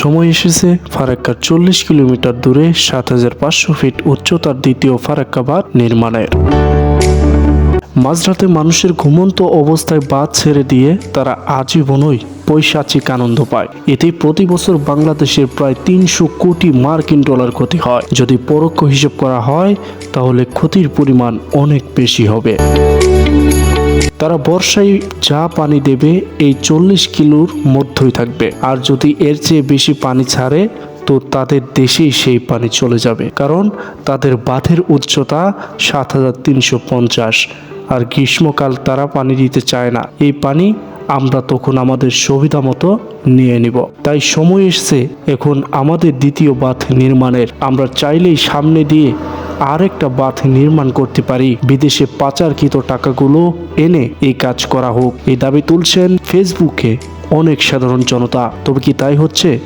সময় এসেছে ফারাক্কার চল্লিশ কিলোমিটার দূরে সাত হাজার পাঁচশো ফিট উচ্চতার দ্বিতীয় ফারাক্কা বাঁধ নির্মাণের। মাঝরাতে মানুষের ঘুমন্ত অবস্থায় বাদ ছেড়ে দিয়ে তারা আজীবনই পৈশাচিক আনন্দ পায়। এতে প্রতি বছর বাংলাদেশের প্রায় তিনশো কোটি মার্কিন ডলার ক্ষতি হয়। যদি পরোক্ষ হিসেব করা হয়, তাহলে ক্ষতির পরিমাণ অনেক বেশি হবে। তারা বর্ষায় যা পানি দেবে, এই চল্লিশ কিলোর মধ্যেই থাকবে। আর যদি এর চেয়ে বেশি পানি ছাড়ে, তো তাদের দেশেই সেই পানি চলে যাবে। কারণ তাদের বাঁধের উচ্চতা সাত হাজার তিনশো পঞ্চাশ। আর গ্রীষ্মকাল তারা পানি দিতে চায় না। এই পানি আমরা তখন আমাদের সুবিধা মতো নিয়ে নিব। তাই সময় এসছে এখন আমাদের দ্বিতীয় বাঁধ নির্মাণের। আমরা চাইলেই সামনে দিয়ে আরেকটা বাঁধ নির্মাণ করতে পারি। বিদেশে পাচারকৃত টাকাগুলো এনে এই কাজ করা হোক। এই দাবি তুলছেন ফেসবুকে অনেক সাধারণ জনতা। তবে কি তাই হচ্ছে?